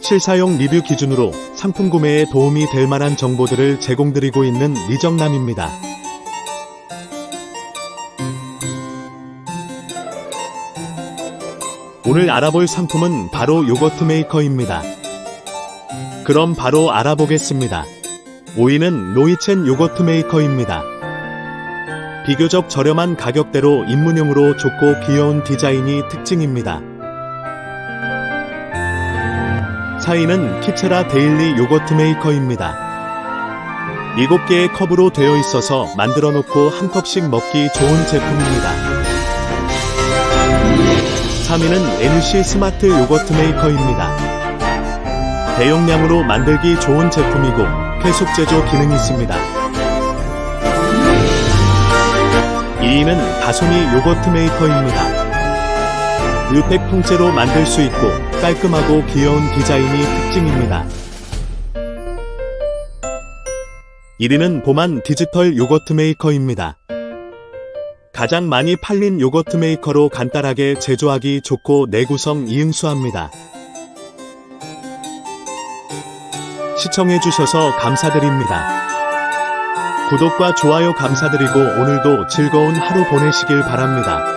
실사용 리뷰 기준으로 상품 구매에 도움이 될 만한 정보들을 제공드리고 있는 리정남입니다. 오늘 알아볼 상품은 바로 요거트 메이커입니다. 그럼 바로 알아보겠습니다. 5위는 노이첸 요거트 메이커입니다. 비교적 저렴한 가격대로 입문용으로 좋고 귀여운 디자인이 특징입니다. 4위는 키체라 데일리 요거트 메이커입니다. 7개의 컵으로 되어 있어서 만들어 놓고 한 컵씩 먹기 좋은 제품입니다. 3위는 NC 스마트 요거트 메이커입니다. 대용량으로 만들기 좋은 제품이고 쾌속 제조 기능이 있습니다. 2위는 다솜이 요거트 메이커입니다. 유팩 통째로 만들 수 있고 깔끔하고 귀여운 디자인이 특징입니다. 1위는 보만 디지털 요거트 메이커입니다. 가장 많이 팔린 요거트 메이커로 간단하게 제조하기 좋고 내구성 이응수합니다. 시청해주셔서 감사드립니다. 구독과 좋아요 감사드리고 오늘도 즐거운 하루 보내시길 바랍니다.